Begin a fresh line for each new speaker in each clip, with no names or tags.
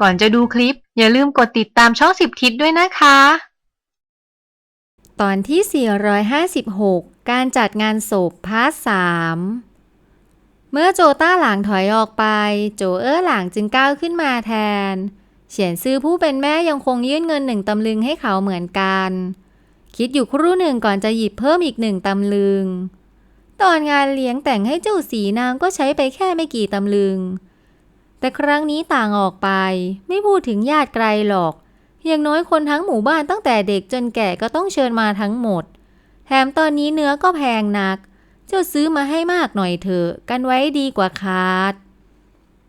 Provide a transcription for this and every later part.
ก่อนจะดูคลิป อย่าลืมกดติดตามช่องสิบทิศด้วยนะคะ
ตอนที่ 456 การจัดงานศพพาร์ทสามเมื่อโจต้าหลางถอยออกไป โจเอ้อหลางจึงก้าวขึ้นมาแทน เฉียนซื้อผู้เป็นแม่ยังคงยื่นเงินหนึ่งตำลึงให้เขาเหมือนกัน คิดอยู่ครู่หนึ่งก่อนจะหยิบเพิ่มอีกหนึ่งตำลึง ตอนงานเลี้ยงแต่งให้เจ้าสีนางก็ใช้ไปแค่ไม่กี่ตำลึง แต่ครั้งนี้ต่างออกไป ไม่พูดถึงญาติไกลหรอก อย่างน้อยคนทั้งหมู่บ้านตั้งแต่เด็กจนแก่ก็ต้องเชิญมาทั้งหมด แถมตอนนี้เนื้อก็แพงนัก เจ้าซื้อมาให้มากหน่อยเถอะ กันไว้ดีกว่าคาด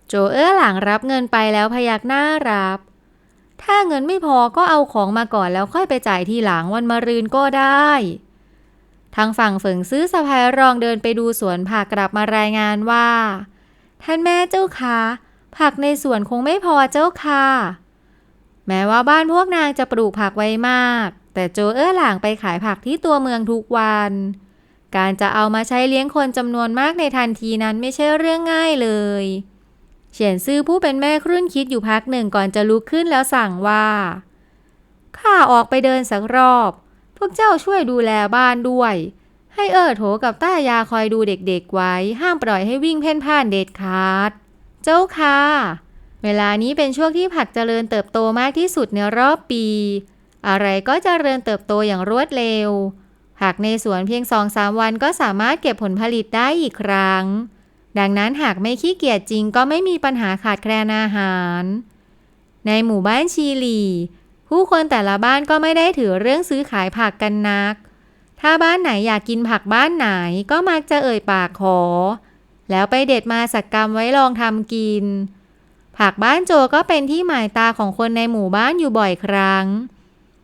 โจเอ้อหลังรับเงินไปแล้วพยักหน้ารับ ถ้าเงินไม่พอก็เอาของมาก่อนแล้วค่อยไปจ่ายทีหลังวันมะรืนก็ได้ทางฝั่งเฝิงซื้อสะพายรองเดินไปดูสวนผักกลับมารายงานว่า ท่านแม่เจ้าคะ ผักในสวนคงไม่พอเจ้าค่ะ แม้ว่าบ้านพวกนางจะปลูกผักไว้มาก แต่โจเอ้อหลางไปขายผักที่ตัวเมืองทุกวัน การจะเอามาใช้เลี้ยงคนจำนวนมากในทันทีนั้นไม่ใช่เรื่องง่ายเลยเฉียนซื่อผู้เป็นแม่ครุ่นคิดอยู่พักหนึ่งก่อนจะลุกขึ้นแล้วสั่งว่าข้าออกไปเดินสักรอบ พวกเจ้าช่วยดูแลบ้านด้วย ให้เอิดโถกับต้ายาคอยดูเด็กๆไว้ ห้ามปล่อยให้วิ่งเพ่นพ่านเด็ดขาด เจ้าค่ะ เวลานี้เป็นช่วงที่ผักเจริญเติบโตมากที่สุดในรอบปี อะไรก็เจริญเติบโตอย่างรวดเร็ว ผักในสวนเพียงสองสามวันก็สามารถเก็บผลผลิตได้อีกครั้ง ดังนั้นหากไม่ขี้เกียจจริงก็ไม่มีปัญหาขาดแคลนอาหาร ในหมู่บ้านชีลี ผู้คนแต่ละบ้านก็ไม่ได้ถือเรื่องซื้อขายผักกันนัก ถ้าบ้านไหนอยากกินผักบ้านไหนก็มักจะเอ่ยปากขอ แล้วไปเด็ดมาสักกรรมไว้ลองทำกิน ผักบ้านโจก็เป็นที่หมายตาของคนในหมู่บ้านอยู่บ่อยครั้ง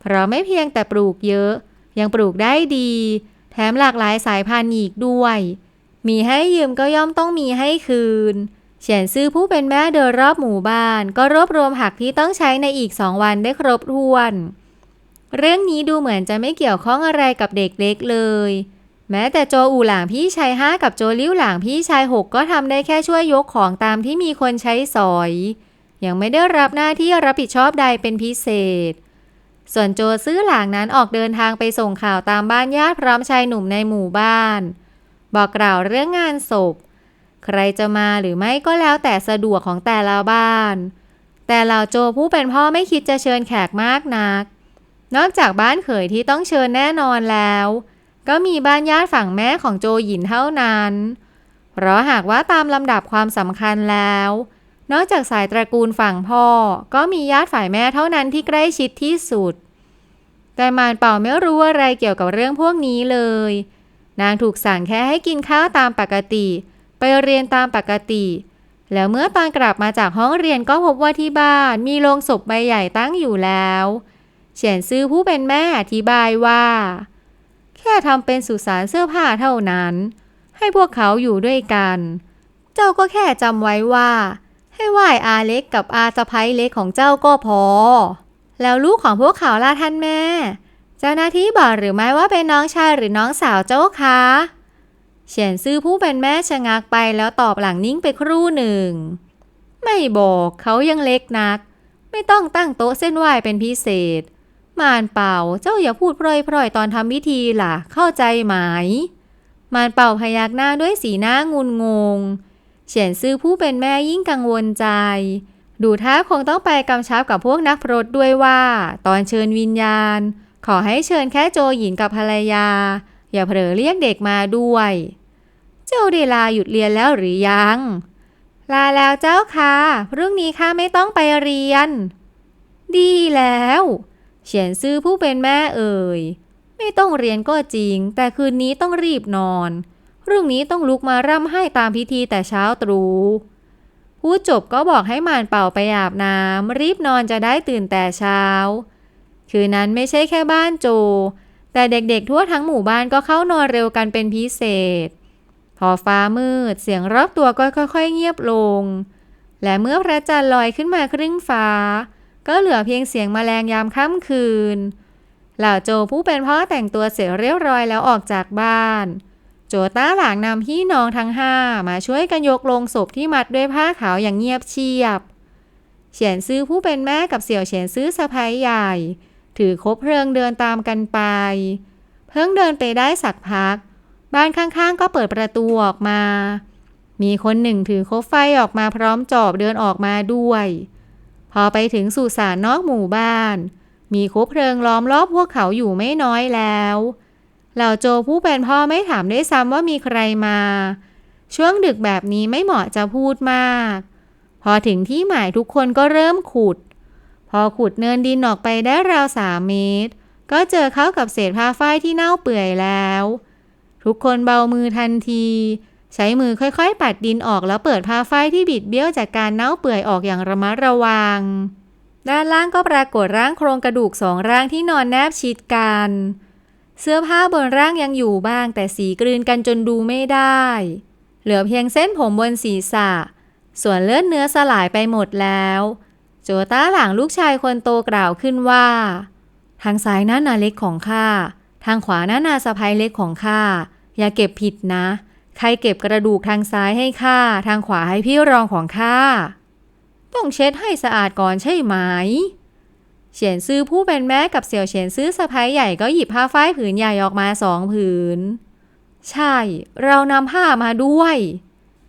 เพราะไม่เพียงแต่ปลูกเยอะ ยังปลูกได้ดี แถมหลากหลายสายพันธุ์อีกด้วย มีให้ยืมก็ย่อมต้องมีให้คืนเฉียนซื่อผู้เป็นแม่เดินรอบหมู่บ้าน ก็รวบรวมผักที่ต้องใช้ในอีกสองวันได้ครบถ้วน เรื่องนี้ดูเหมือนจะไม่เกี่ยวข้องอะไรกับเด็กเล็กเลย แม้แต่โจอู่หลางพี่ชายห้ากับโจลิ้วหลางพี่ชายหกก็ทำได้แค่ช่วยยกของตามที่มีคนใช้สอย ยังไม่ได้รับหน้าที่รับผิดชอบใดเป็นพิเศษ ส่วนโจซื้อหลางนั้นออกเดินทางไปส่งข่าวตามบ้านญาติพร้อมชายหนุ่มในหมู่บ้าน บอกกล่าวเรื่องงานศพ ใครจะมาหรือไม่ก็แล้วแต่สะดวกของแต่ละบ้าน แต่เหล่าโจผู้เป็นพ่อไม่คิดจะเชิญแขกมากนัก นอกจากบ้านเขยที่ต้องเชิญแน่นอนแล้ว ก็มีบ้านญาติฝั่งแม่ของโจหยินเท่านั้น เพราะหากว่าตามลำดับความสำคัญแล้ว นอกจากสายตระกูลฝั่งพ่อ ก็มีญาติฝ่ายแม่เท่านั้นที่ใกล้ชิดที่สุด แต่มารเป่าไม่รู้อะไรเกี่ยวกับเรื่องพวกนี้เลย นางถูกสั่งแค่ให้กินข้าวตามปกติ ไปเรียนตามปกติ แล้วเมื่อตอนกลับมาจากห้องเรียนก็พบว่าที่บ้านมีโลงศพใบใหญ่ตั้งอยู่แล้ว เฉียนซื้อผู้เป็นแม่อธิบายว่า แค่ทำเป็นสุสานเสื้อผ้าเท่านั้น ให้พวกเขาอยู่ด้วยกัน เจ้าก็แค่จำไว้ว่า ให้ไหว้อาเล็กกับอาสะพ้ยเล็กของเจ้าก็พอ แล้วลูกของพวกเขาล่ะท่านแม่ เจ้าหน้าที่บอกหรือไม่ว่าเป็นน้องชายหรือน้องสาวเจ้าคะเฉียนซื่อผู้เป็นแม่ชะงักไปแล้วตอบหลังนิ่งไปครู่หนึ่ง ไม่บอกเขายังเล็กนัก ไม่ต้องตั้งโต๊ะเส้นไหว้เป็นพิเศษ มานเป่าเจ้าอย่าพูดพร่อยๆตอนทำพิธีล่ะ เข้าใจไหม มานเป่าพยักหน้าด้วยสีหน้างุนงง เฉียนซื่อผู้เป็นแม่ยิ่งกังวลใจ ดูท่าคงต้องไปกำชับกับพวกนักพรตด้วยว่า ตอนเชิญวิญญาณ ขอให้เชิญแค่โจหญินกับภรรยา อย่าเผลอเรียกเด็กมาด้วย เจ้าได้ลาหยุดเรียนแล้วหรือยัง ลาแล้วเจ้าค่ะพรุ่งนี้ข้าไม่ต้องไปเรียน ดีแล้ว เฉียนซื่อผู้เป็นแม่เอ่ย ไม่ต้องเรียนก็จริง แต่คืนนี้ต้องรีบนอน พรุ่งนี้ต้องลุกมาร่ำให้ตามพิธีแต่เช้าตรู่พูดจบก็บอกให้มานเป่าไปอาบน้ำรีบนอนจะได้ตื่นแต่เช้า คืนนั้นไม่ใช่แค่บ้านโจ แต่เด็กๆทั่วทั้งหมู่บ้านก็เข้านอนเร็วกันเป็นพิเศษ พอฟ้ามืดเสียงรอบตัวก็ค่อยๆเงียบลง และเมื่อพระจันทร์ลอยขึ้นมาครึ่งฟ้า ก็เหลือเพียงเสียงแมลงยามค่ำคืน เหล่าโจผู้เป็นพ่อแต่งตัวเสร็จเรียบร้อยแล้วออกจากบ้าน โจต้าหลางนำพี่น้องทั้งห้ามาช่วยกันยกลงศพที่มัดด้วยผ้าขาวอย่างเงียบเชียบ เฉียนซื้อผู้เป็นแม่กับเสี่ยวเฉียนซื้อสะพ้ายใหญ่ ถือคบเพลิงเดินตามกันไป เพิ่งเดินไปได้สักพัก บ้านข้างๆ ก็เปิดประตูออกมา มีคนหนึ่งถือคบไฟออกมาพร้อมจอบเดินออกมาด้วย พอไปถึงสุสานนอกหมู่บ้าน มีคบเพลิงล้อมรอบพวกเขาอยู่ไม่น้อยแล้วเหล่าโจผู้เป็นพ่อไม่ถามได้ซ้ำว่ามีใครมา ช่วงดึกแบบนี้ไม่เหมาะจะพูดมาก พอถึงที่หมายทุกคนก็เริ่มขุด พอขุดเนินดินออกไปได้ราวสามเมตร ก็เจอเข้ากับเศษผ้าฝ้ายที่เน่าเปื่อยแล้ว ทุกคนเบามือทันที ใช้มือค่อยๆ ปัดดินออกแล้วเปิดผ้าฝ้ายที่บิดเบี้ยวจากการเน่าเปื่อยออกอย่างระมัดระวัง ด้านล่างก็ปรากฏร่างโครงกระดูกสองร่างที่นอนแนบชิดกัน เสื้อผ้าบนร่างยังอยู่บ้าง แต่สีกลืนกันจนดูไม่ได้ เหลือเพียงเส้นผมบนศีรษะ ส่วนเลือดเนื้อสลายไปหมดแล้ว โจต้าหลังลูกชายคนโตกล่าวขึ้นว่า ทางซ้ายนั่นนาเล็กของข้า ทางขวานั่นนาสะพายเล็กของข้า อย่าเก็บผิดนะ ใครเก็บกระดูกทางซ้ายให้ข้าทางขวาให้พี่รองของข้าต้องเช็ดให้สะอาดก่อนใช่ไหมเฉียนซื้อผู้เป็นแม่กับเสี่ยวเฉียนซื้อสะพ้ายใหญ่ก็หยิบผ้าฝ้ายผืนใหญ่ออกมาสองผืน ใช่ เรานำผ้ามาด้วย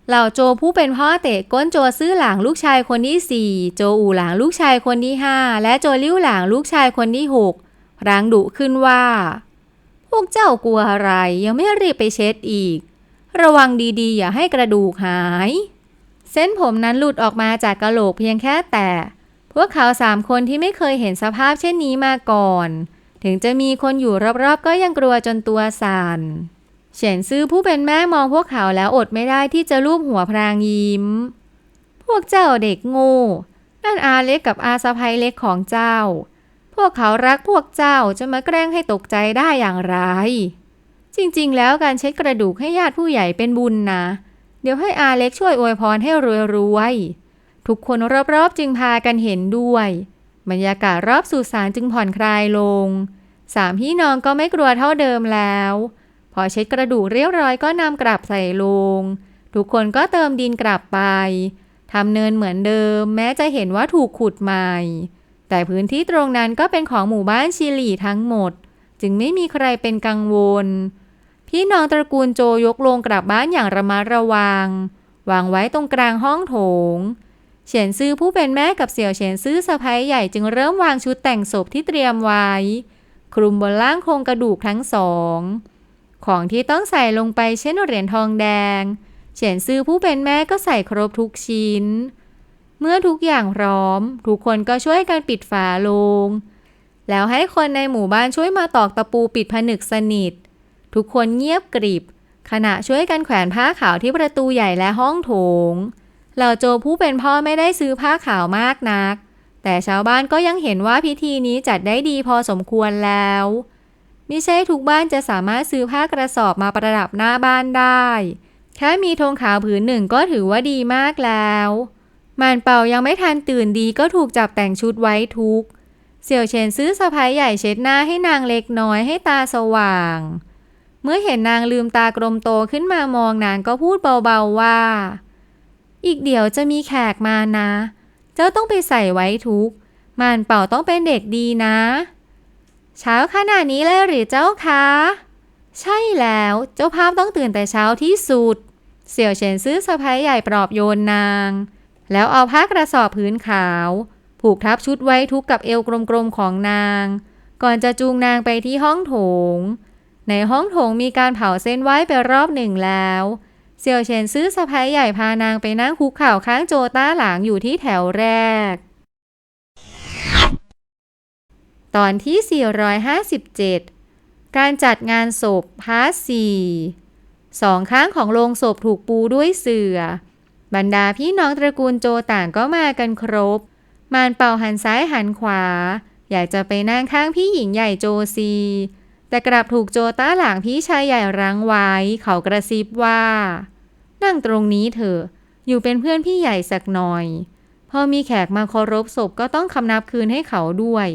เหล่าโจผู้เป็นพ่อเตะก้นโจซื้อหลางลูกชายคนที่สี่โจอู่หลางลูกชายคนที่ห้าและโจลิ้วหลางลูกชายคนที่หกร้างดุขึ้นว่า พวกเจ้ากลัวอะไรยังไม่รีบไปเช็ดอีก ระวังดีๆ อย่าให้กระดูกหาย เส้นผมนั้นหลุดออกมาจากกะโหลกเพียงแค่แต่ พวกเขาสามคนที่ไม่เคยเห็นสภาพเช่นนี้มาก่อน ถึงจะมีคนอยู่รอบๆ ก็ยังกลัวจนตัวสั่นเฉียนซื่อผู้เป็นแม่มองพวกเขาแล้วอดไม่ได้ที่จะลูบหัวพรางยิ้ม พวกเจ้าเด็กง่นั่นอาเล็กกับอาสะพายเล็กของเจ้า พวกเขารักพวกเจ้าจะมาแกล้งให้ตกใจได้อย่างไร จริง ๆ แล้วการเช็ดกระดูกให้ญาติผู้ใหญ่เป็นบุญนะ เดี๋ยวให้อาเล็กช่วยอวยพรให้รวยๆทุกคนรอบๆจึงพากันเห็นด้วย บรรยากาศรอบสุสานจึงผ่อนคลายลง สามพี่น้องก็ไม่กลัวเท่าเดิมแล้ว พอเช็ดกระดูกเรียบร้อยก็นำกลับใส่ลง ทุกคนก็เติมดินกลับไปทำเนินเหมือนเดิม แม้จะเห็นว่าถูกขุดใหม่ แต่พื้นที่ตรงนั้นก็เป็นของหมู่บ้านชิลีทั้งหมด จึงไม่มีใครเป็นกังวล พี่น้องตระกูลโจยกลงกลับบ้านอย่างระมัดระวัง วางไว้ตรงกลางห้องโถง เฉียนซื่อผู้เป็นแม่กับเสี่ยวเฉียนซื่อสะพ้ายใหญ่จึงเริ่มวางชุดแต่งศพที่เตรียมไว้ คลุมบนล่างโครงกระดูกทั้งสอง ของที่ต้องใส่ลงไปเช่นเหรียญทองแดง เฉียนซื่อผู้เป็นแม่ก็ใส่ครบทุกชิ้น เมื่อทุกอย่างพร้อม ทุกคนก็ช่วยกันปิดฝาลง แล้วให้คนในหมู่บ้านช่วยมาตอกตะปูปิดผนึกสนิท ทุกคนเงียบกริบ ขณะช่วยกันแขวนผ้าขาวที่ประตูใหญ่และห้องโถง เหล่าโจผู้เป็นพ่อไม่ได้ซื้อผ้าขาวมากนัก แต่ชาวบ้านก็ยังเห็นว่าพิธีนี้จัดได้ดีพอสมควรแล้วไม่ใช่ทุกบ้านจะสามารถซื้อผ้ากระสอบมาประดับหน้าบ้านได้ แค่มีธงขาวผืนหนึ่งก็ถือว่าดีมากแล้วมานเป่ายังไม่ทันตื่นดีก็ถูกจับแต่งชุดไว้ทุก เสี่ยวเฉินซื้อสะพ้ายใหญ่เช็ดหน้าให้นางเล็กน้อยให้ตาสว่าง เมื่อเห็นนางลืมตากลมโตขึ้นมามองนางก็พูดเบาๆว่า อีกเดี๋ยวจะมีแขกมานะ เจ้าต้องไปใส่ไว้ทุก มานเป่าต้องเป็นเด็กดีนะ เช้าขนาดนี้เลยหรือเจ้าคะ ใช่แล้วเจ้าภาพต้องตื่นแต่เช้าที่สุด เสี่ยวเฉินซื้อสะพ้ายใหญ่ปลอบโยนนาง แล้วเอาผ้ากระสอบพื้นขาว ผูกทับชุดไว้ทุกกับเอวกลมๆของนาง ก่อนจะจูงนางไปที่ห้องโถง ในห้องโถงมีการเผาเส้นไว้ไปรอบหนึ่งแล้วเสี่ยวเฉินซื้อสะพ้ายใหญ่พานางไปนั่งคุกเข่าข้างโจต้าหลางอยู่ที่แถวแรก ตอนที่ 457 การจัดงานศพพาร์ทสี่สองข้างของโลงศพถูกปูด้วยเสื่อ บรรดาพี่น้องตระกูลโจต่างก็มากันครบ มานเป่าหันซ้ายหันขวา อยากจะไปนั่งข้างพี่หญิงใหญ่โจซี แต่กลับถูกโจต้าหลังพี่ชายใหญ่รั้งไว้ เขากระซิบว่า นั่งตรงนี้เถอะ อยู่เป็นเพื่อนพี่ใหญ่สักหน่อย พอมีแขกมาเคารพศพก็ต้องคำนับคืนให้เขาด้วย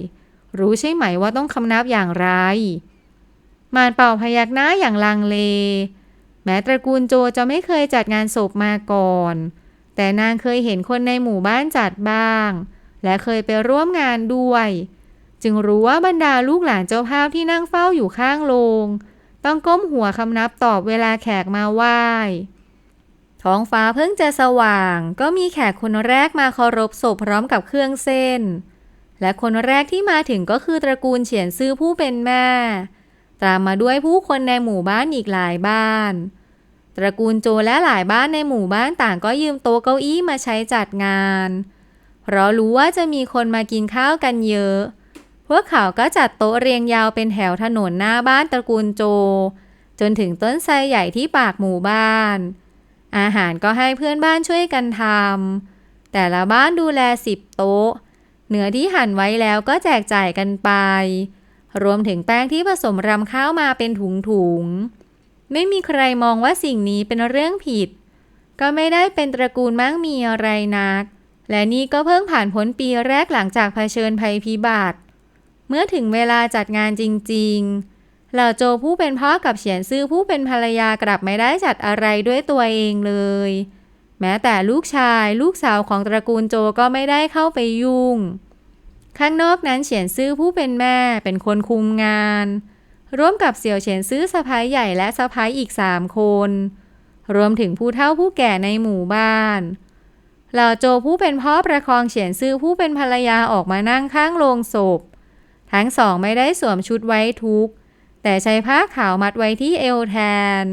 รู้ใช่ไหมว่าต้องคำนับอย่างไร มานเป่าพยักหน้าอย่างลังเล แม้ตระกูลโจจะไม่เคยจัดงานศพมาก่อน แต่นางเคยเห็นคนในหมู่บ้านจัดบ้าง และเคยไปร่วมงานด้วย จึงรู้ว่าบรรดาลูกหลานเจ้าภาพที่นั่งเฝ้าอยู่ข้างโลง ต้องก้มหัวคำนับตอบเวลาแขกมาไหว้ ท้องฟ้าเพิ่งจะสว่าง ก็มีแขกคนแรกมาเคารพศพพร้อมกับเครื่องเส้น และคนแรกที่มาถึงก็คือตระกูลเฉียนซื่อผู้เป็นแม่ ตามมาด้วยผู้คนในหมู่บ้านอีกหลายบ้าน ตระกูลโจและหลายบ้านในหมู่บ้านต่างก็ยืมโต๊ะเก้าอี้มาใช้จัดงาน เพราะรู้ว่าจะมีคนมากินข้าวกันเยอะ พวกเขาก็จัดโต๊ะเรียงยาวเป็นแถวถนนหน้าบ้านตระกูลโจ จนถึงต้นไทรใหญ่ที่ปากหมู่บ้าน อาหารก็ให้เพื่อนบ้านช่วยกันทำแต่ละบ้านดูแลสิบโต๊ะ เนื้อที่หั่นไว้แล้วก็แจกจ่ายกันไป รวมถึงแป้งที่ผสมรำข้าวมาเป็นถุงๆ ไม่มีใครมองว่าสิ่งนี้เป็นเรื่องผิด ก็ไม่ได้เป็นตระกูลมั่งมีอะไรนัก และนี่ก็เพิ่งผ่านพ้นปีแรกหลังจากเผชิญภัยพิบัติ เมื่อถึงเวลาจัดงานจริง ๆ เหล่าโจผู้เป็นพ่อกับเฉียนซื่อผู้เป็นภรรยากลับไม่ได้จัดอะไรด้วยตัวเองเลย แม้แต่ลูกชายลูกสาวของตระกูลโจก็ไม่ได้เข้าไปยุ่ง ข้างนอกนั้นเฉียนซื่อผู้เป็นแม่เป็นคนคุมงาน ร่วมกับเสี่ยวเฉียนซื่อสะพ้ายใหญ่และสะพ้ายอีกสามคน รวมถึงผู้เฒ่าผู้แก่ในหมู่บ้านเหล่าโจผู้เป็นพ่อประคองเฉียนซื่อผู้เป็นภรรยาออกมานั่งข้างโลงศพ ทั้งสองไม่ได้สวมชุดไว้ทุกข์แต่ใช้ผ้าขาวมัดไว้ที่เอวแทน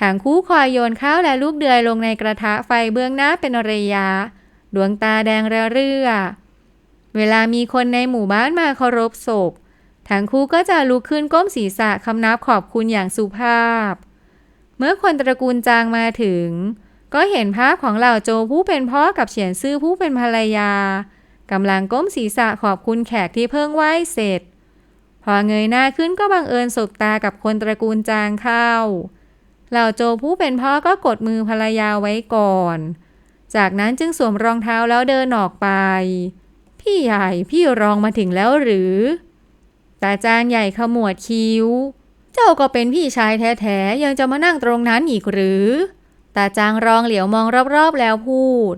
ทั้งคู่คอยโยนข้าวและลูกเดือยลงในกระทะไฟเบื้องหน้าเป็นระยะ ดวงตาแดงระเรื่อ เวลามีคนในหมู่บ้านมาเคารพศพทั้งคู่ก็จะลุกขึ้นก้มศีรษะคำนับขอบคุณอย่างสุภาพ เมื่อคนตระกูลจางมาถึง ก็เห็นภาพของเหล่าโจผู้เป็นพ่อกับเฉียนซื่อผู้เป็นภรรยา กำลังก้มศีรษะขอบคุณแขกที่เพิ่งไหว้เสร็จ พอเงยหน้าขึ้นก็บังเอิญสบตากับคนตระกูลจางเข้า เหล่าโจผู้เป็นพ่อก็กดมือภรรยาไว้ก่อน จากนั้นจึงสวมรองเท้าแล้วเดินออกไป พี่ใหญ่พี่รองมาถึงแล้วหรือตาจางใหญ่ขมวดคิ้ว เจ้าก็เป็นพี่ชายแท้ๆยังจะมานั่งตรงนั้นอีกหรือตาจางรองเหลียวมองรอบๆแล้วพูด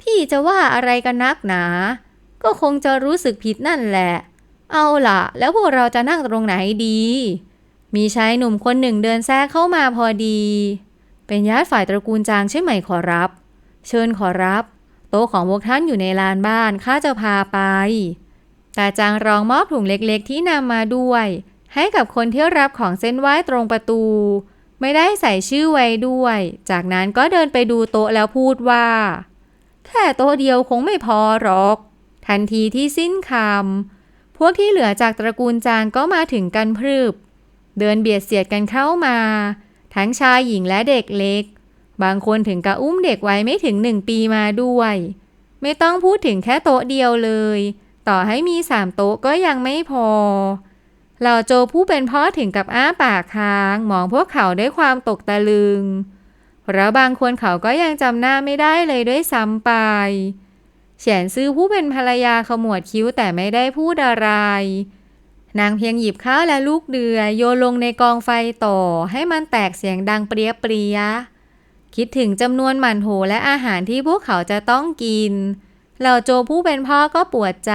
พี่จะว่าอะไรกันนักหนา ก็คงจะรู้สึกผิดนั่นแหละ เอาล่ะ แล้วพวกเราจะนั่งตรงไหนดี มีชายหนุ่มคนหนึ่งเดินแทรกเข้ามาพอดี เป็นญาติฝ่ายตระกูลจางใช่ไหมขอรับ เชิญขอรับ โต๊ะของพวกท่านอยู่ในลานบ้านข้าจะพาไปตาจางรองมอบถุงเล็กๆ ที่นำมาด้วย ให้กับคนที่รับของเส้นไหว้ตรงประตู ไม่ได้ใส่ชื่อไว้ด้วย จากนั้นก็เดินไปดูโต๊ะแล้วพูดว่า แค่โต๊ะเดียวคงไม่พอหรอก ทันทีที่สิ้นคำพวกที่เหลือจากตระกูลจางก็มาถึงกันพรึบ เดินเบียดเสียดกันเข้ามา ทั้งชายหญิงและเด็กเล็ก บางคนถึงกับอุ้มเด็กไว้ไม่ถึงหนึ่งปีมาด้วย ไม่ต้องพูดถึงแค่โต๊ะเดียวเลย ต่อให้มีสามโต๊ะก็ยังไม่พอเหล่าโจผู้เป็นพ่อถึงกับอ้าปากค้าง มองพวกเขาด้วยความตกตะลึง เพราะบางคนเขาก็ยังจำหน้าไม่ได้เลยด้วยซ้ำไปเฉียนซื้อผู้เป็นภรรยาขมวดคิ้วแต่ไม่ได้พูดอะไรนางเพียงหยิบข้าวและลูกเดือยโยนลงในกองไฟต่อ ให้มันแตกเสียงดังเปรี้ยเปรียๆคิดถึงจำนวนหมันโถและอาหารที่พวกเขาจะต้องกิน เหล่าโจผู้เป็นพ่อก็ปวดใจ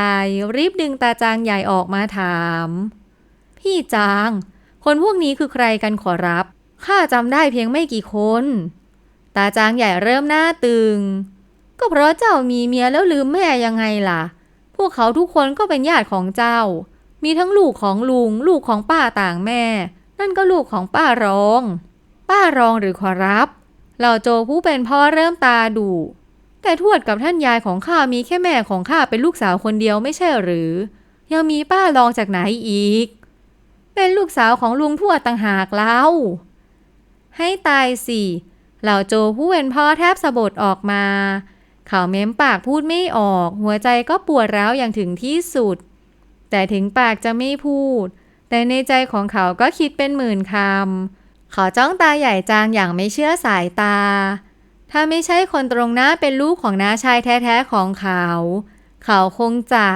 รีบดึงตาจางใหญ่ออกมาถาม พี่จาง คนพวกนี้คือใครกันขอรับ ข้าจำได้เพียงไม่กี่คน ตาจางใหญ่เริ่มหน้าตึง ก็เพราะเจ้ามีเมียแล้วลืมแม่ยังไงล่ะ พวกเขาทุกคนก็เป็นญาติของเจ้า มีทั้งลูกของลุง ลูกของป้าต่างแม่ นั่นก็ลูกของป้ารอง ป้ารองหรือขอรับเหล่าโจผู้เป็นพ่อเริ่มตาดุแต่ทวดกับท่านยายของข้ามีแค่แม่ของข้าเป็นลูกสาวคนเดียวไม่ใช่หรือ ยังมีป้ารองจากไหนอีก เป็นลูกสาวของลุงทวดต่างหากเล่าให้ตายสิ เหล่าโจผู้เป็นพ่อแทบสะบดออกมา เขาเม้มปากพูดไม่ออก หัวใจก็ปวดร้าวอย่างถึงที่สุด แต่ถึงปากจะไม่พูด แต่ในใจของเขาก็คิดเป็นหมื่นคำเขาจ้องตาใหญ่จางอย่างไม่เชื่อสายตา ถ้าไม่ใช่คนตรงหน้าเป็นลูกของน้าชายแท้ๆของเขา เขาคงจะ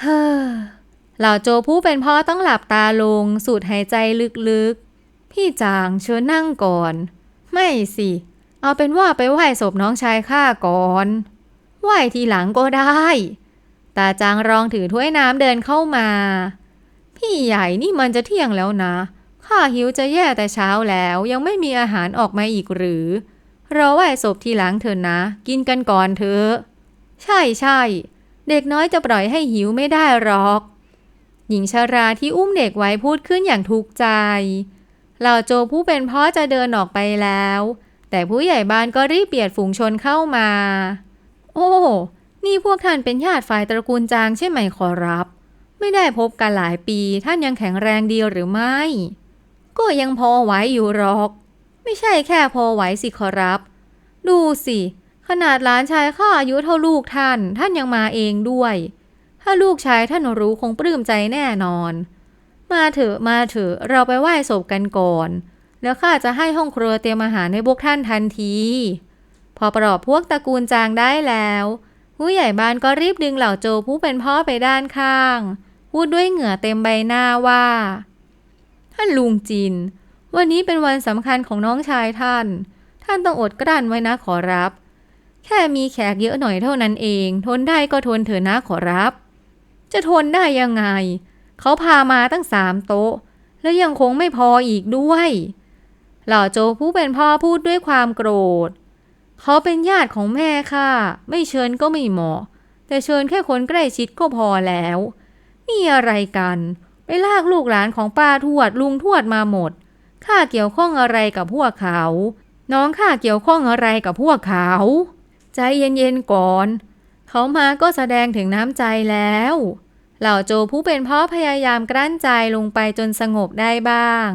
เฮ้อเหล่าโจผู้เป็นพ่อต้องหลับตาลง สูดหายใจลึกๆ พี่จางเชิญนั่งก่อน ไม่สิ เอาเป็นว่าไปไหว้ศพน้องชายข้าก่อน ไหว้ทีหลังก็ได้ ตาจางรองถือถ้วยน้ำเดินเข้ามา พี่ใหญ่นี่มันจะเที่ยงแล้วนะ ข้าหิวจะแย่แต่เช้าแล้วยังไม่มีอาหารออกมาอีกหรือรอไหว้ศพทีหลังเถอะนะ กินกันก่อนเถอะใช่ใช่เด็กน้อยจะปล่อยให้หิวไม่ได้หรอก หญิงชาราที่อุ้มเด็กไว้พูดขึ้นอย่างทุกข์ใจ เหล่าโจผู้เป็นพ่อจะเดินออกไปแล้ว แต่ผู้ใหญ่บ้านก็รีบเบียดฝูงชนเข้ามา โอ้ นี่พวกท่านเป็นญาติฝ่ายตระกูลจางใช่ไหมขอรับ ไม่ได้พบกันหลายปีท่านยังแข็งแรงดีหรือไม่ ก็ยังพอไหวอยู่หรอก ไม่ใช่แค่พอไหวสิขอรับ ดูสิ ขนาดหลานชายข้าอายุเท่าลูกท่าน ท่านยังมาเองด้วย ถ้าลูกชายท่านรู้คงปลื้มใจแน่นอน มาเถอะมาเถอะเราไปไหว้ศพกันก่อน แล้วข้าจะให้ห้องครัวเตรียมอาหารให้พวกท่านทันที พอปลอบพวกตระกูลจางได้แล้ว ผู้ใหญ่บ้านก็รีบดึงเหล่าโจผู้เป็นพ่อไปด้านข้าง พูดด้วยเหงื่อเต็มใบหน้าว่าท่านลุงจิน วันนี้เป็นวันสำคัญของน้องชายท่าน ท่านต้องอดกลั้นไว้นะขอรับ แค่มีแขกเยอะหน่อยเท่านั้นเอง ทนได้ก็ทนเถอะนะขอรับ จะทนได้ยังไง เขาพามาตั้งสามโต๊ะ แล้วยังคงไม่พออีกด้วย เหล่าโจผู้เป็นพ่อพูดด้วยความโกรธ เขาเป็นญาติของแม่ค่ะ ไม่เชิญก็ไม่เหมาะ แต่เชิญแค่คนใกล้ชิดก็พอแล้ว นี่อะไรกัน ไปลากลูกหลานของป้าทวดลุงทวดมาหมด ข้าเกี่ยวข้องอะไรกับพวกเขา น้องข้าเกี่ยวข้องอะไรกับพวกเขา ใจเย็นๆก่อน เขามาก็แสดงถึงน้ำใจแล้ว เหล่าโจผู้เป็นพ่อพยายามกลั้นใจลงไปจนสงบได้บ้าง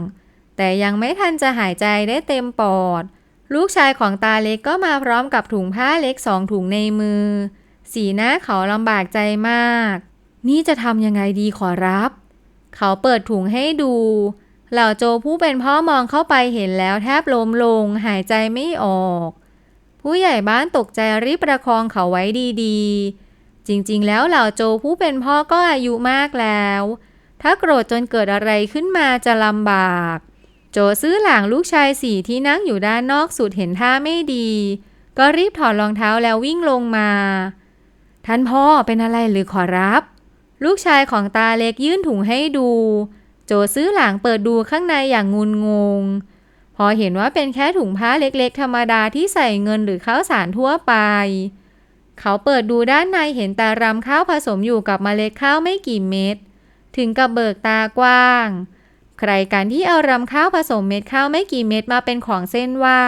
แต่ยังไม่ทันจะหายใจได้เต็มปอด ลูกชายของตาเล็กก็มาพร้อมกับถุงผ้าเล็กสองถุงในมือ สีหน้าเขาลำบากใจมาก นี่จะทำยังไงดีขอรับ เขาเปิดถุงให้ดู เหล่าโจผู้เป็นพ่อมองเข้าไปเห็นแล้วแทบล้มลงหายใจไม่ออก ผู้ใหญ่บ้านตกใจรีบประคองเขาไว้ดีๆ จริงๆ แล้วเหล่าโจผู้เป็นพ่อก็อายุมากแล้ว ถ้าโกรธจนเกิดอะไรขึ้นมาจะลำบาก โจซื้อหลางลูกชายสี่ที่นั่งอยู่ด้านนอกสุดเห็นท่าไม่ดี ก็รีบถอดรองเท้าแล้ววิ่งลงมา ท่านพ่อเป็นอะไรหรือขอรับ ลูกชายของตาเล็กยื่นถุงให้ดู โจซื้อหลางเปิดดูข้างในอย่างงุนงง พอเห็นว่าเป็นแค่ถุงผ้าเล็กๆ ธรรมดาที่ใส่เงินหรือข้าวสารทั่วไป เขาเปิดดูด้านในเห็นแต่รำข้าวผสมอยู่กับเมล็ดข้าวไม่กี่เม็ด ถึงกับเบิกตากว้าง ใครกันที่เอารำข้าวผสมเม็ดข้าวไม่กี่เม็ดมาเป็นของเส้นไหว้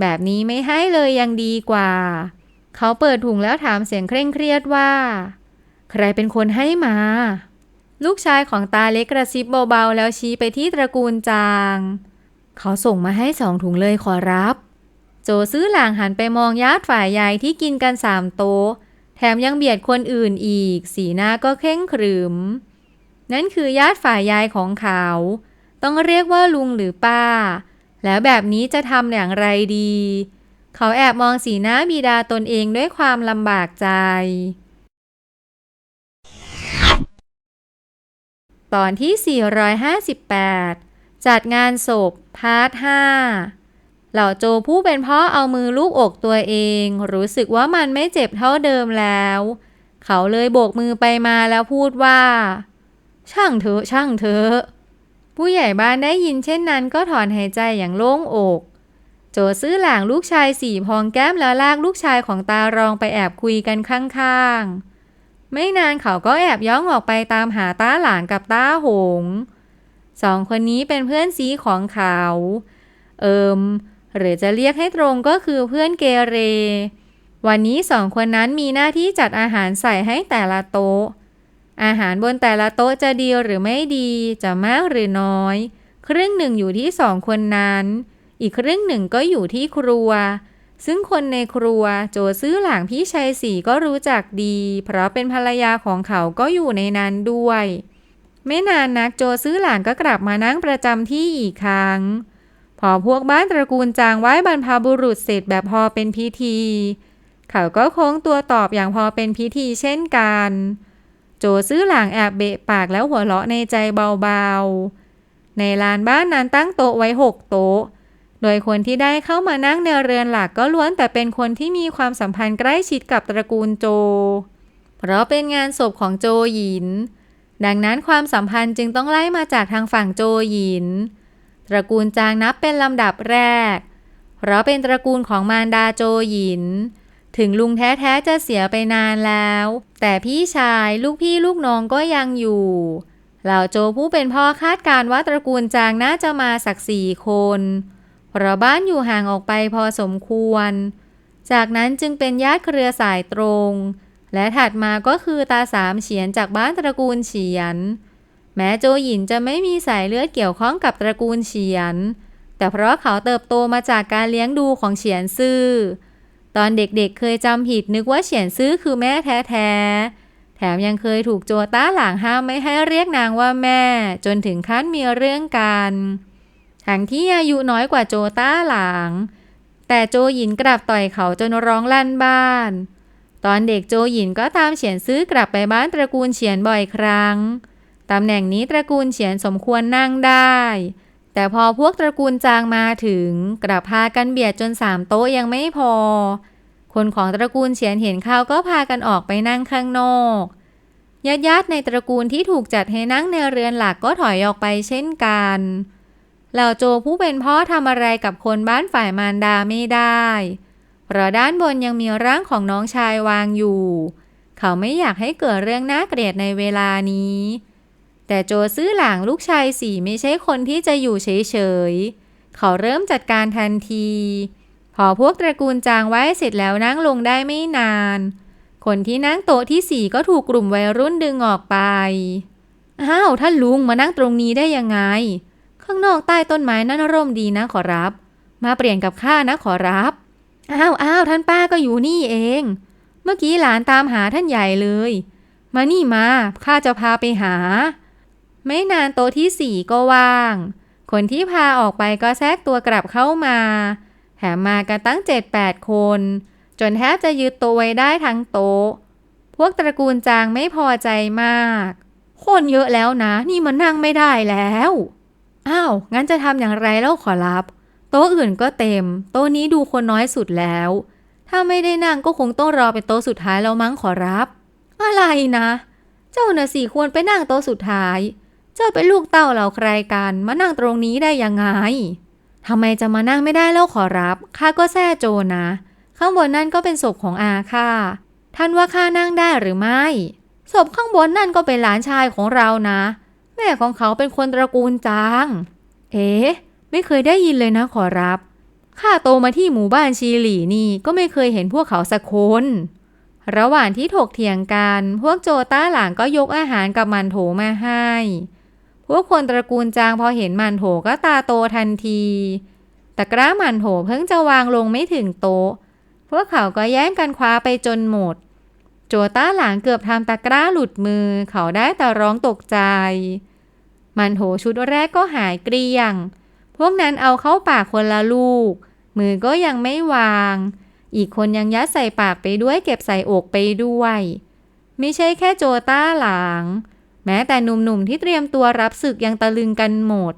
แบบนี้ไม่ให้เลยยังดีกว่า เขาเปิดถุงแล้วถามเสียงเคร่งเครียดว่า ใครเป็นคนให้มา ลูกชายของตาเล็กกระซิบเบาๆแล้วชี้ไปที่ตระกูลจาง เขาส่งมาให้สองถุงเลยขอรับ โจซื้อหลางหันไปมองญาติฝ่ายยายที่กินกันสามโต๊ะ แถมยังเบียดคนอื่นอีก สีหน้าก็เคร่งขรึม นั่นคือญาติฝ่ายยายของเขา ต้องเรียกว่าลุงหรือป้า แล้วแบบนี้จะทำอย่างไรดี เขาแอบมองสีหน้าบิดาตนเองด้วยความลำบากใจ ตอนที่ 458 จัดงานศพพาร์ท5 เหล่าโจผู้เป็นพ่อเอามือลูบอกตัวเอง รู้สึกว่ามันไม่เจ็บเท่าเดิมแล้ว เขาเลยโบกมือไปมาแล้วพูดว่า ช่างเถอะช่างเถอะผู้ใหญ่บ้านได้ยินเช่นนั้นก็ถอนหายใจอย่างโล่งอก โจซื้อหลางลูกชายสี่พองแก้มแล้วลากลูกชายของตารองไปแอบคุยกันข้างๆ ไม่นานเขาก็แอบย่องออกไปตามหาต้าหลานกับต้าหงสองคนนี้เป็นเพื่อนซีของเขา เอิม หรือจะเรียกให้ตรงก็คือเพื่อนเกเร วันนี้สองคนนั้นมีหน้าที่จัดอาหารใส่ให้แต่ละโต๊ะ อาหารบนแต่ละโต๊ะจะดีหรือไม่ดี จะมากหรือน้อย ครึ่งหนึ่งอยู่ที่สองคนนั้น อีกครึ่งหนึ่งก็อยู่ที่ครัว ซึ่งคนในครัวโจซื้อหลางพี่ชายสีก็รู้จักดี เพราะเป็นภรรยาของเขาก็อยู่ในนั้นด้วย ไม่นานนักโจซื้อหลานก็กลับมานั่งประจำที่อีกครั้ง พอพวกบ้านตระกูลจางไหว้บรรพบุรุษเสร็จแบบพอเป็นพิธี เขาก็โค้งตัวตอบอย่างพอเป็นพิธีเช่นกัน โจซื้อหลางแอบเบะปากแล้วหัวเราะในใจเบาๆ ในลานบ้านนั้นตั้งโต๊ะไว้หกโต๊ะ โดยคนที่ได้เข้ามานั่งในเรือนหลักก็ล้วนแต่เป็นคนที่มีความสัมพันธ์ใกล้ชิดกับตระกูลโจ เพราะเป็นงานศพของโจหยิน ดังนั้นความสัมพันธ์จึงต้องไล่มาจากทางฝั่งโจหยิน ระกูลจางนับเป็นลำดับแรก เพราะเป็นตระกูลของมารดาโจหยิน ถึงลุงแท้ๆจะเสียไปนานแล้ว แต่พี่ชายลูกพี่ลูกน้องก็ยังอยู่เหล่าโจผู้เป็นพ่อคาดการณ์ว่าตระกูลจางน่าจะมาสักสี่คนเพราะบ้านอยู่ห่างออกไปพอสมควร จากนั้นจึงเป็นญาติเครือสายตรง และถัดมาก็คือตาสามเฉียนจากบ้านตระกูลเฉียน แม้โจหยินจะไม่มีสายเลือดเกี่ยวข้องกับตระกูลเฉียน แต่เพราะเขาเติบโตมาจากการเลี้ยงดูของเฉียนซื่อ ตอนเด็กๆเเคยจำผิดนึกว่าเฉียนซื่อคือแม่แท้ๆ แถมยังเคยถูกโจต้าหลางห้ามไม่ให้เรียกนางว่าแม่ จนถึงขั้นมีเรื่องกันทั้งที่อายุน้อยกว่าโจต้าหลาง แต่โจหยินกลับต่อยเขาจนร้องลั่นบ้าน ตอนเด็กโจหยินก็ตามเฉียนซื้อกลับไปบ้านตระกูลเฉียนบ่อยครั้ง ตำแหน่งนี้ตระกูลเฉียนสมควรนั่งได้ แต่พอพวกตระกูลจางมาถึงกลับพากันเบียดจนสามโต๊ะยังไม่พอ คนของตระกูลเฉียนเห็นเข้าวก็พากันออกไปนั่งข้างนอกญาติญาติๆในตระกูลที่ถูกจัดให้นั่งในเรือนหลักก็ถอยออกไปเช่นกันเหล่าโจผู้เป็นพ่อทำอะไรกับคนบ้านฝ่ายมารดาไม่ได้ เพราะด้านบนยังมีร่างของน้องชายวางอยู่ เขาไม่อยากให้เกิดเรื่องน่าเกลียดในเวลานี้ แต่โจซื้อหลางลูกชายสี่ไม่ใช่คนที่จะอยู่เฉยๆ เขาเริ่มจัดการทันที พอพวกตระกูลจางไว้เสร็จแล้วนั่งลงได้ไม่นาน คนที่นั่งโต๊ะที่สี่ก็ถูกกลุ่มวัยรุ่นดึงออกไป อ้าวท่านลุงมานั่งตรงนี้ได้ยังไง ข้างนอกใต้ต้นไม้นั่นร่มดีนะขอรับ มาเปลี่ยนกับข้านะขอรับ อ้าวอ้าวท่านป้าก็อยู่นี่เอง เมื่อกี้หลานตามหาท่านใหญ่เลย มานี่มาข้าจะพาไปหา ไม่นานโต๊ะที่สี่ก็ว่าง คนที่พาออกไปก็แทรกตัวกลับเข้ามา แถมมากันตั้งเจ็ดแปดคน จนแทบจะยึดต๊ะไว้ได้ทั้งโต๊ะ พวกตระกูลจางไม่พอใจมาก คนเยอะแล้วนะ นี่มันนั่งไม่ได้แล้ว อ้าว งั้นจะทำอย่างไรเล่าขอรับ โต๊ะอื่นก็เต็ม โต๊ะนี้ดูคนน้อยสุดแล้ว ถ้าไม่ได้นั่งก็คงต้องรอเป็นโต๊ะสุดท้ายแล้วมั้งขอรับ อะไรนะ เจ้าน่ะสิควรไปนั่งโต๊ะสุดท้าย เจ้าเป็นลูกเต้าเราใครกันมานั่งตรงนี้ได้ยังไงทำไมจะมานั่งไม่ได้แล้วขอรับข้าก็แซ่โจนะ ข้างบนนั่นก็เป็นศพของอาข้าท่านว่าข้านั่งได้หรือไม่ศพข้างบนนั่นก็เป็นหลานชายของเรานะ แม่ของเขาเป็นคนตระกูลจาง เอ๊ะไม่เคยได้ยินเลยนะขอรับข้าโตมาที่หมู่บ้านชีหลีนี่ก็ไม่เคยเห็นพวกเขาสักคนระหว่างที่ถกเถียงกัน พวกโจต้าหลางก็ยกอาหารกับมันโถมาให้ พวกคนตระกูลจางพอเห็นมันโถก็ตาโตทันทีตะกร้ามันโถเพิ่งจะวางลงไม่ถึงโต๊ะ พวกเขาก็แย่งกันคว้าไปจนหมด โจต้าหลางเกือบทำตะกร้าหลุดมือ เขาได้แต่ร้องตกใจ มันโถชุดแรกก็หายเกลี้ยง พวกนั้นเอาเข้าปากคนละลูก มือก็ยังไม่วาง อีกคนยังยัดใส่ปากไปด้วยเก็บใส่อกไปด้วย ไม่ใช่แค่โจต้าหลาง แม้แต่หนุ่มๆที่เตรียมตัวรับศึกยังตะลึงกันหมด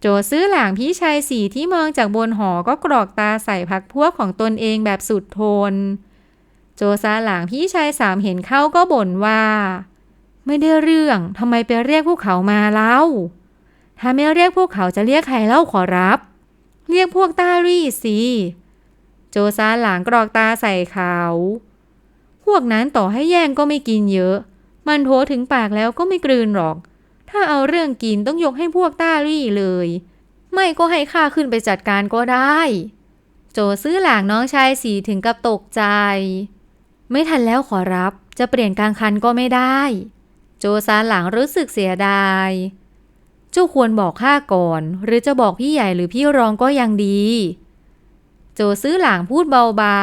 โจซื้อหลางพี่ชายสีที่มองจากบนหอก็กรอกตาใส่พักพวกของตนเองแบบสุดทน โจซาหลางพี่ชายสามเห็นเข้าก็บ่นว่า ไม่ได้เรื่องทำไมไปเรียกพวกเขามาเล่า ถ้าไม่เรียกพวกเขาจะเรียกใครเล่าขอรับ เรียกพวกต้ารี่สิโจซาหลางกรอกตาใส่เขา พวกนั้นต่อให้แย่งก็ไม่กินเยอะ มันโถถึงปากแล้วก็ไม่กลืนหรอก ถ้าเอาเรื่องกินต้องยกให้พวกต้ารี่เลย ไม่ก็ให้ข้าขึ้นไปจัดการก็ได้ โจซื้อหลางน้องชายสีถึงกับตกใจ ไม่ทันแล้วขอรับ จะเปลี่ยนกลางคันก็ไม่ได้ โจซานหลังรู้สึกเสียดาย เจ้าควรบอกข้าก่อน หรือจะบอกพี่ใหญ่หรือพี่รองก็ยังดี โจซื้อหลางพูดเบา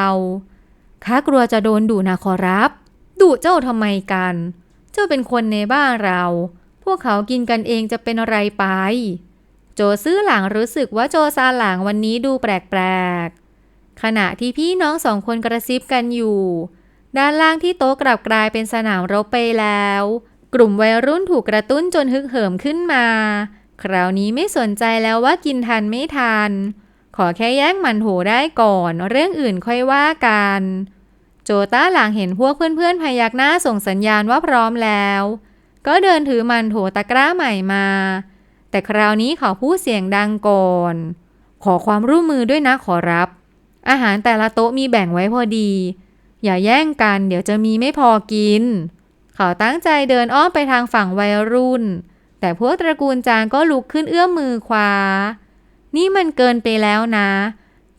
ๆข้ากลัวจะโดนดุนะขอรับ ดุเจ้าทำไมกัน เจ้าเป็นคนในบ้านเรา พวกเขากินกันเองจะเป็นอะไรไป โจซื้อหลางรู้สึกว่าโจซาหลางวันนี้ดูแปลกๆ ขณะที่พี่น้องสองคนกระซิบกันอยู่ ด้านล่างที่โต๊ะกลับกลายเป็นสนามรบไปแล้ว กลุ่มวัยรุ่นถูกกระตุ้นจนฮึกเหิมขึ้นมา คราวนี้ไม่สนใจแล้วว่ากินทันไม่ทัน ขอแค่แย่งมันโถได้ก่อน เรื่องอื่นค่อยว่ากัน โจต้าหลังเห็นพวกเพื่อนๆพยักหน้าส่งสัญญาณว่าพร้อมแล้ว ก็เดินถือมันโถตะกร้าใหม่มา แต่คราวนี้เขาพูดเสียงดังก่อน ขอความร่วมมือด้วยนะขอรับ อาหารแต่ละโต๊ะมีแบ่งไว้พอดี อย่าแย่งกันเดี๋ยวจะมีไม่พอกิน เขาตั้งใจเดินอ้อมไปทางฝั่งวัยรุ่น แต่พวกตระกูลจางก็ลุกขึ้นเอื้อมมือคว้า นี่มันเกินไปแล้วนะ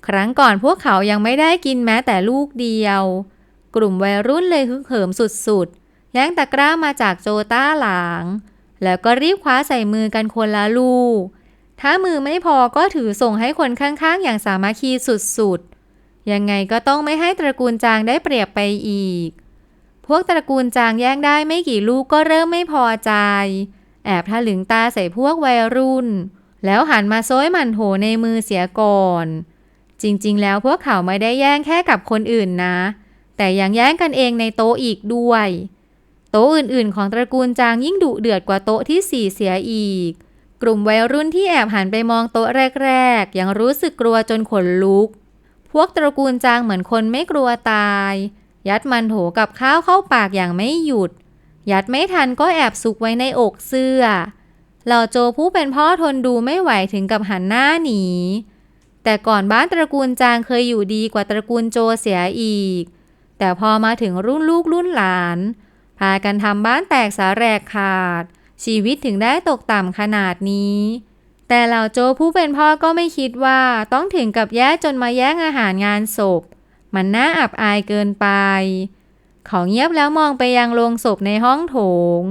ครั้งก่อนพวกเขายังไม่ได้กินแม้แต่ลูกเดียว กลุ่มวัยรุ่นเลยฮึกเหิมสุดๆ แย่งตะกร้ามาจากโจต้าหลางแล้วก็รีบคว้าใส่มือกันคนละลูก ถ้ามือไม่พอก็ถือส่งให้คนข้างๆ อย่างสามัคคีสุดๆ ยังไงก็ต้องไม่ให้ตระกูลจางได้เปรียบไปอีก พวกตระกูลจางแย่งได้ไม่กี่ลูกก็เริ่มไม่พอใจ แอบทะลึงตาใส่พวกวัยรุ่น แล้วหันมาโซ้ยหมันโถในมือเสียก่อน จริงๆ แล้วพวกเขาไม่ได้แย่งแค่กับคนอื่นนะ แต่ยังแย่งกันเองในโต๊ะอีกด้วย โต๊ะอื่นๆ ของตระกูลจางยิ่งดุเดือดกว่าโต๊ะที่สี่เสียอีก กลุ่มวัยรุ่นที่แอบหันไปมองโต๊ะแรกๆ ยังรู้สึกกลัวจนขนลุก พวกตระกูลจางเหมือนคนไม่กลัวตาย ยัดมันโถกับข้าวเข้าปากอย่างไม่หยุด ยัดไม่ทันก็แอบซุกไว้ในอกเสื้อเหล่าโจผู้เป็นพ่อทนดูไม่ไหวถึงกับหันหน้าหนี แต่ก่อนบ้านตระกูลจางเคยอยู่ดีกว่าตระกูลโจเสียอีก แต่พอมาถึงรุ่นลูกรุ่นหลาน พากันทำบ้านแตกสาแรกขาด ชีวิตถึงได้ตกต่ำขนาดนี้ แต่เหล่าโจผู้เป็นพ่อก็ไม่คิดว่าต้องถึงกับแย่จนมาแย่งอาหารงานศพ มันน่าอับอายเกินไป เขาเงียบแล้วมองไปยังโลงศพในห้องโถง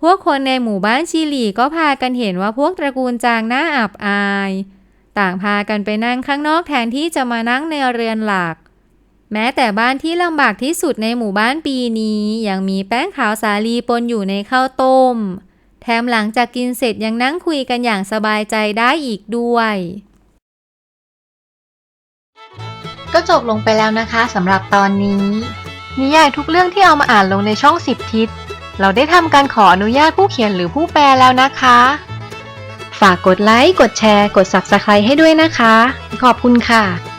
พวกคนในหมู่บ้านชิลีก็พากันเห็นว่าพวกตระกูลจางน่าอับอาย ต่างพากันไปนั่งข้างนอกแทนที่จะมานั่งในเรือนหลัก แม้แต่บ้านที่ลำบากที่สุดในหมู่บ้านปีนี้ ยังมีแป้งขาวสาลีปนอยู่ในข้าวต้ม แถมหลังจากกินเสร็จยังนั่งคุยกันอย่างสบายใจได้อีกด้วย
ก็จบลงไปแล้วนะคะสำหรับตอนนี้ นิยายทุกเรื่องที่เอามาอ่านลงในช่อง10ทิศ เราได้ทำการขออนุญาตผู้เขียนหรือผู้แปลแล้วนะคะ ฝากกดไลค์ กดแชร์ กด Subscribe ให้ด้วยนะคะ ขอบคุณค่ะ